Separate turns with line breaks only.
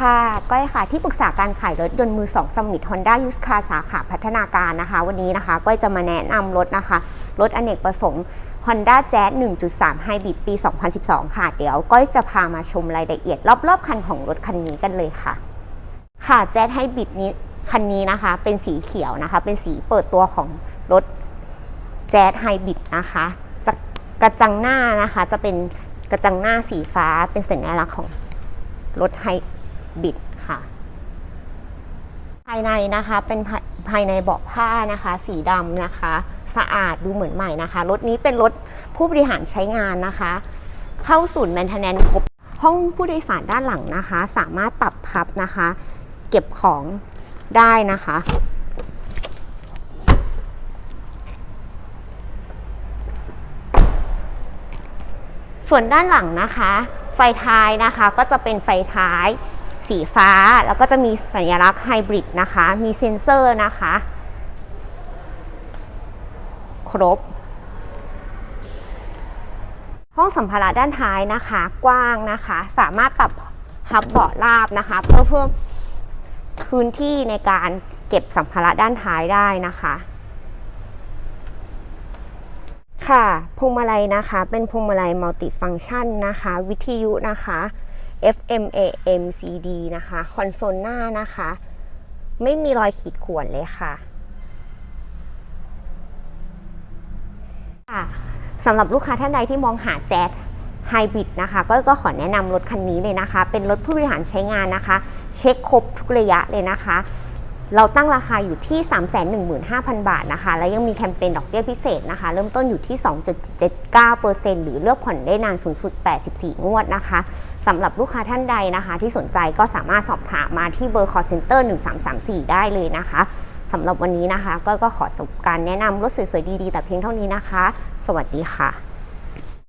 ค่ะก้อยค่ะที่ปรึกษาการขายรถยนต์มือ2สมิธ Honda u s e Car สาขาพัฒนาการนะคะ วันนี้นะคะก้อยจะมาแนะนำรถนะคะ รถอเนกประสงค์ Honda Jazz 1.3 Hybrid ปี 2012 ค่ะ เดี๋ยวก้อยจะพามาชมรายละเอียด รอบๆ คันของรถคันนี้กันเลยค่ะ ค่ะ Jazz Hybrid นี้คันนี้นะคะ เป็นสีเขียวนะคะ เป็นสีเปิดตัวของรถ Jazz Hybrid นะคะจะกระจังหน้านะคะจะเป็นกระจังหน้าสีฟ้าเป็นสัญลักษณ์ของรถไฮ บิดค่ะภายในนะคะเป็นภายภายในเบาะผ้านะคะ สีดำนะคะ สะอาดดูเหมือนใหม่นะคะรถนี้เป็นรถผู้บริหารใช้งานนะคะ เข้าศูนย์แมนเทนแนนครบห้องผู้โดยสารด้านหลังนะคะ สามารถปรับพับนะคะ เก็บของได้นะคะ ส่วนด้านหลังนะคะ ไฟท้ายนะคะก็จะเป็นไฟท้าย สีฟ้า แล้วก็จะมีสัญลักษณ์ไฮบริดนะคะ มีเซ็นเซอร์นะคะ ครบ ห้องสัมภาระด้านท้ายนะคะ กว้างนะคะ สามารถปรับฮับเบาะราบนะคะ เพื่อเพิ่มพื้นที่ในการเก็บสัมภาระด้านท้ายได้นะคะ ค่ะพวงมาลัยนะคะ เป็นพวงมาลัยมัลติฟัง c t ชันนะคะ วิทยุนะคะ FM AM CD นะคะคอนโซลหน้านะคะ ไม่มีรอยขีดข่วนเลยค่ะสำหรับลูกค้าท่านใดที่มองหาแจ๊ดไฮบริดนะคะก็ก็ขอแนะนำรถคันนี้เลยนะคะ เป็นรถผู้บริหารใช้งานนะคะ เช็คครบทุกระยะเลยนะคะ เราตั้งราคาอยู่ที่ 315,000 บาทนะคะ และยังมีแคมเปญดอกเบี้ยพิเศษนะคะ เริ่มต้นอยู่ที่ 2.79%หรือเลือกผ่อนได้นานสูงสุด 84 งวดนะคะสำหรับลูกค้าท่านใดนะคะ ที่สนใจก็สามารถสอบถามมาที่เบอร์ call center 1334 ได้เลยนะคะสำหรับวันนี้นะคะ ก็ก็ขอจบการแนะนำรถสวยๆดีๆ แต่เพียงเท่านี้นะคะ สวัสดีค่ะ